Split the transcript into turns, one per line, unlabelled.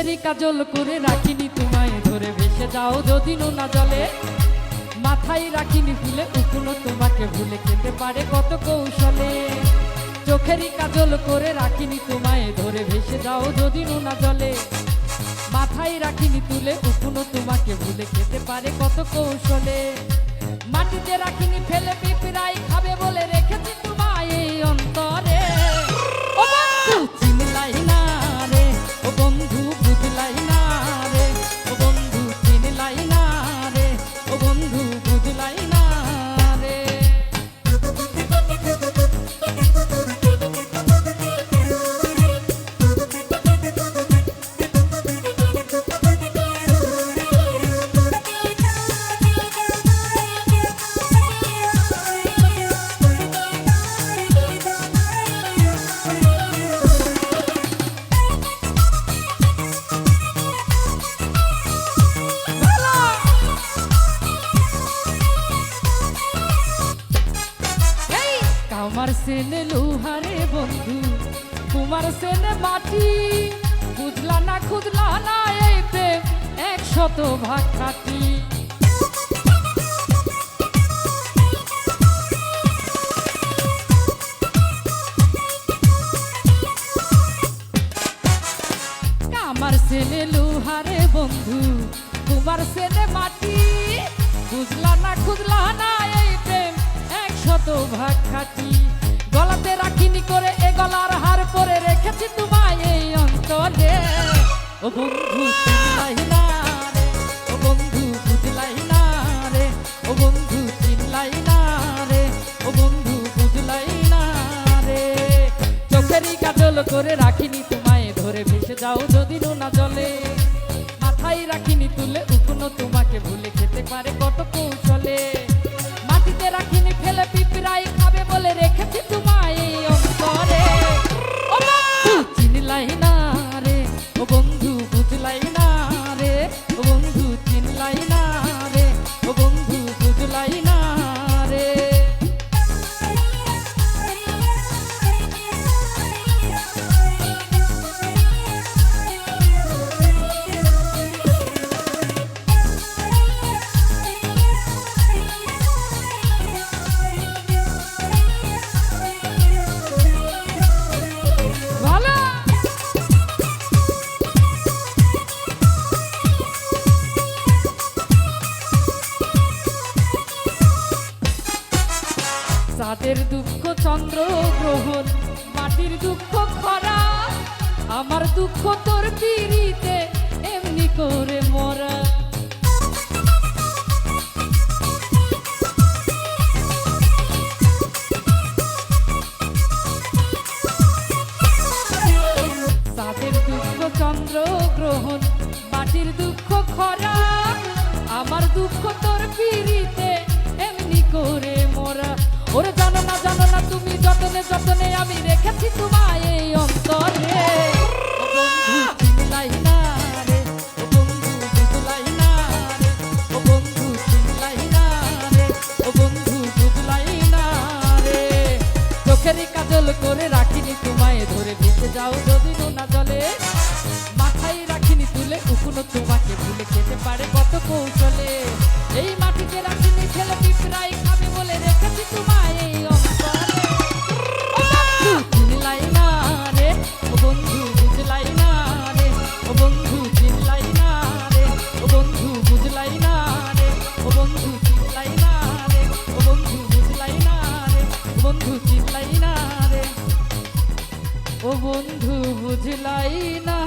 কাজল করে রাখিনি তোমায়। ধরে ভেসে যাও যদি না জলে। মাথায় রাখিনি ফুলে উকুনো তোমাকে ভুলে খেতে পারে কত কৌশলে। চোখেরই কাজল করে রাখিনি তোমায়। ধরে ভেসে যাও যদি না জলে। মাথায় রাখিনি তুলে উকুনো তোমাকে ভুলে খেতে পারে কত কৌশলে। মাটিতে রাখিনি ফেলে পিঁপড়াই খাবে বলে সেনে লোহারে বন্ধু কুমার সেনে মাটি বুঝলা না খুঁজলা না এই একশত ভাগ খাটি। কামার সেনে লোহারে বন্ধু কুমার সেনে মাটি বুঝলা না খুঁজলা না এই একশত ভাগ খাটি। রাখিনি করে এ গলার হার পরে রেখেছি তোমায় এই অন্তরে ও বন্ধু না রে। ও বন্ধু রে। না রে। করে রাখিনি তোমায়, ধরে ভেসে যাও যদি না জলে। মাথায় রাখিনি তুলে উকুনো তোমাকে ভুলে চিনলাই চাঁদের দুঃখ চন্দ্র গ্রহণ, মাটির দুঃখ খরা, আমার দুঃখ তোর পিড়িতে এমনি করে মরা। চাঁদের দুঃখ চন্দ্র গ্রহণ, মাটির দুঃখ খরা, আমার দুঃখ তোর পিড়িতে এমনি করে মোরা। ওরে জানো না জানো না, তুমি যতনে যতনে আমি রেখেছি তোমায় এই অন্তরে। কাজল করে রাখিনি তোমায়, ধরে ভেসে যাও যদি না জলে। মাথায় রাখিনি তুলে উকুনো তোমাকে ভুলে খেতে পারে বন্ধু বুঝলাই না।